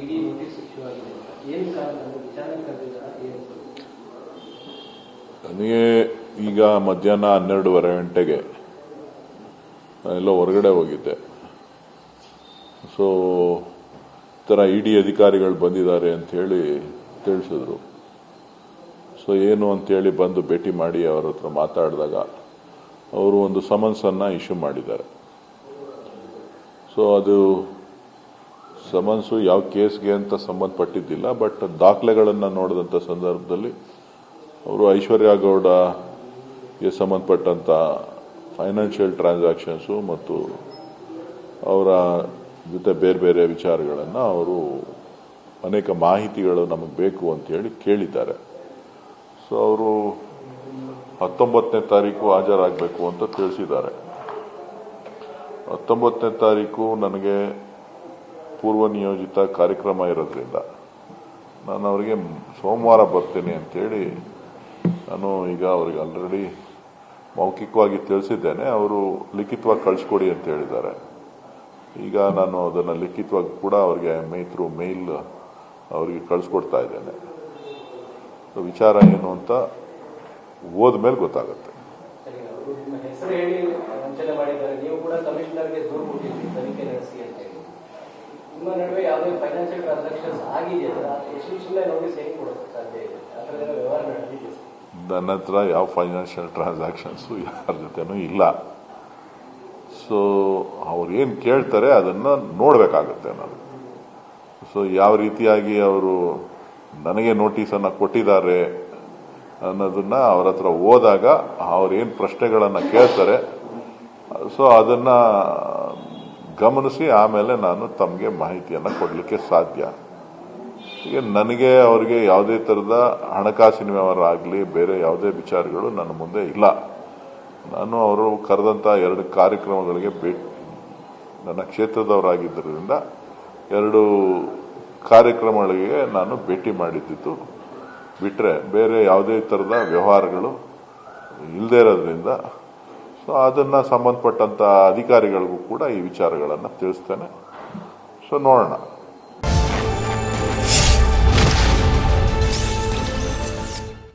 ಇಡೀ ಏನು ಕಾರಣ? ವಿಚಾರಣೆ ಕರೆದಿಲ್ಲ ನನಗೆ ಈಗ ಮಧ್ಯಾಹ್ನ ಹನ್ನೆರಡೂವರೆ ಗಂಟೆಗೆ ನಾನೆಲ್ಲ ಹೊರಗಡೆ ಹೋಗಿದ್ದೆ. ಸೊ ಈ ಥರ ಇ ಅಧಿಕಾರಿಗಳು ಬಂದಿದ್ದಾರೆ ಅಂಥೇಳಿ ತಿಳಿಸಿದ್ರು. ಸೊ ಏನು ಅಂಥೇಳಿ ಬಂದು ಭೇಟಿ ಮಾಡಿ ಅವರ ಹತ್ರ ಮಾತಾಡಿದಾಗ ಅವರು ಒಂದು ಸಮನ್ಸನ್ನು ಇಶ್ಯೂ ಮಾಡಿದ್ದಾರೆ. ಸೊ ಅದು ಸಮನ್ಸು ಯಾವ ಕೇಸ್ಗೆ ಅಂತ ಸಂಬಂಧಪಟ್ಟಿದ್ದಿಲ್ಲ, ಬಟ್ ದಾಖಲೆಗಳನ್ನು ನೋಡಿದಂಥ ಸಂದರ್ಭದಲ್ಲಿ ಅವರು ಐಶ್ವರ್ಯ ಗೌಡಗೆ ಸಂಬಂಧಪಟ್ಟಂಥ ಫೈನಾನ್ಷಿಯಲ್ ಟ್ರಾನ್ಸಾಕ್ಷನ್ಸು ಮತ್ತು ಅವರ ಜೊತೆ ಬೇರೆ ಬೇರೆ ವಿಚಾರಗಳನ್ನು ಅವರು ಅನೇಕ ಮಾಹಿತಿಗಳು ನಮಗೆ ಬೇಕು ಅಂತ ಹೇಳಿ ಕೇಳಿದ್ದಾರೆ. ಸೊ ಅವರು ಹತ್ತೊಂಬತ್ತನೇ ತಾರೀಕು ಹಾಜರಾಗಬೇಕು ಅಂತ ತಿಳಿಸಿದ್ದಾರೆ. ಹತ್ತೊಂಬತ್ತನೇ ತಾರೀಕು ನನಗೆ ಪೂರ್ವ ನಿಯೋಜಿತ ಕಾರ್ಯಕ್ರಮ ಇರೋದ್ರಿಂದ ನಾನು ಅವರಿಗೆ ಸೋಮವಾರ ಬರ್ತೇನೆ ಅಂತೇಳಿ ನಾನು ಈಗ ಅವ್ರಿಗೆ ಆಲ್ರೆಡಿ ಮೌಖಿಕವಾಗಿ ತಿಳಿಸಿದ್ದೇನೆ. ಅವರು ಲಿಖಿತವಾಗಿ ಕಳಿಸ್ಕೊಡಿ ಅಂತ ಹೇಳಿದ್ದಾರೆ. ಈಗ ನಾನು ಅದನ್ನು ಲಿಖಿತವಾಗಿ ಕೂಡ ಅವರಿಗೆ ಮೈತ್ರು ಮೇಲ್ ಅವರಿಗೆ ಕಳಿಸ್ಕೊಡ್ತಾ ಇದ್ದೇನೆ. ವಿಚಾರ ಏನು ಅಂತ ಗೊತ್ತಾಗುತ್ತೆ. ಹೇಳಿ ವಂಚನೆ ಮಾಡಿದ್ದಾರೆ. ನೀವು ಕೂಡ ಕಮಿಷನರ್ಗೆ ದೂರು ತನಿಖೆ ನಡೆಸಿ ಅಂತ ನಿಮ್ಮ ನಡುವೆ ಯಾವುದೇ ಫೈನಾನ್ಷಿಯಲ್ ಟ್ರಾನ್ಸಾಕ್ಷನ್ಸ್ ಎಷ್ಟು ಸುಮ್ಮನೆ ಸಾಧ್ಯ ವ್ಯವಹಾರ ನಡೆದಿದೆ ನನ್ನ ಹತ್ರ ಯಾವ ಫೈನಾನ್ಷಿಯಲ್ ಟ್ರಾನ್ಸಾಕ್ಷನ್ಸು ಯಾರ ಜೊತೆನೂ ಇಲ್ಲ. ಸೊ ಅವ್ರು ಏನು ಕೇಳ್ತಾರೆ ಅದನ್ನು ನೋಡಬೇಕಾಗತ್ತೆ ನಾನು ಸೊ ಯಾವ ರೀತಿಯಾಗಿ ಅವರು ನನಗೆ ನೋಟಿಸನ್ನು ಕೊಟ್ಟಿದ್ದಾರೆ ಅನ್ನೋದನ್ನು ಅವ್ರ ಹತ್ರ ಹೋದಾಗ ಅವ್ರೇನು ಪ್ರಶ್ನೆಗಳನ್ನು ಕೇಳ್ತಾರೆ. ಸೊ ಅದನ್ನ ಗಮನಿಸಿ ಆಮೇಲೆ ನಾನು ತಮಗೆ ಮಾಹಿತಿಯನ್ನು ಕೊಡಲಿಕ್ಕೆ ಸಾಧ್ಯ. ಈಗ ನನಗೆ ಅವರಿಗೆ ಯಾವುದೇ ಥರದ ಹಣಕಾಸಿನ ವ್ಯವಹಾರ ಆಗಲಿ, ಬೇರೆ ಯಾವುದೇ ವಿಚಾರಗಳು ನನ್ನ ಮುಂದೆ ಇಲ್ಲ. ನಾನು ಅವರು ಕರೆದಂಥ ಎರಡು ಕಾರ್ಯಕ್ರಮಗಳಿಗೆ ಭೇಟಿ, ನನ್ನ ಕ್ಷೇತ್ರದವರಾಗಿದ್ದರಿಂದ ಎರಡು ಕಾರ್ಯಕ್ರಮಗಳಿಗೆ ನಾನು ಭೇಟಿ ಮಾಡಿದ್ದಿತ್ತು ಬಿಟ್ಟರೆ ಬೇರೆ ಯಾವುದೇ ಥರದ ವ್ಯವಹಾರಗಳು ಇಲ್ಲದೇ ಇರೋದ್ರಿಂದ ಸೊ ಅದನ್ನು ಸಂಬಂಧಪಟ್ಟಂಥ ಅಧಿಕಾರಿಗಳಿಗೂ ಕೂಡ ಈ ವಿಚಾರಗಳನ್ನು ತಿಳಿಸ್ತೇನೆ. ಸೊ ನೋಡೋಣ.